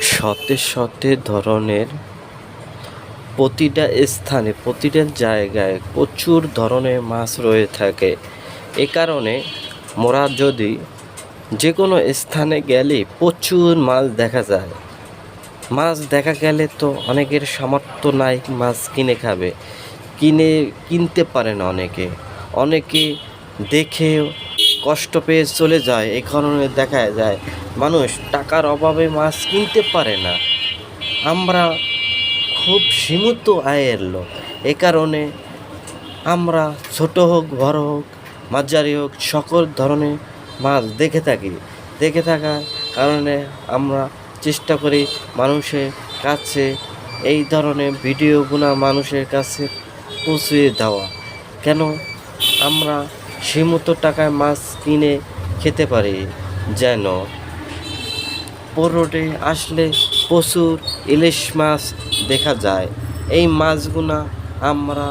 শতে শতে ধরনের প্রতিটা স্থানে, প্রতিটা জায়গায় প্রচুর ধরনের মাছ রয়ে থাকে। এ কারণে মোরা যদি যে কোনো স্থানে গেলে প্রচুর মাছ দেখা যায়। মাছ দেখা গেলে তো অনেকের সামর্থ্য নাই মাছ কিনে খাবে। কিনে, কিনতে পারে না অনেকে। অনেকে দেখে কষ্ট পেয়ে চলে যায়। এই কারণে দেখা যায় মানুষ টাকার অভাবে মাছ কিনতে পারে না। আমরা খুব সীমিত আয়ের লোক। এ কারণে আমরা ছোট হোক, বড় হোক, মাঝারি হোক, সকল ধরনের মাছ দেখে থাকি। দেখে থাকার কারণে আমরা চেষ্টা করি মানুষের কাছে এই ধরনের ভিডিওগুলো মানুষের কাছে পৌঁছে দেওয়া। কেন? আমরা সীমিত টাকায় মাছ কিনে খেতে পারি, যেন পোরোটে আসলে প্রচুর ইলিশ মাছ দেখা যায়। এই মাছগুনা আমরা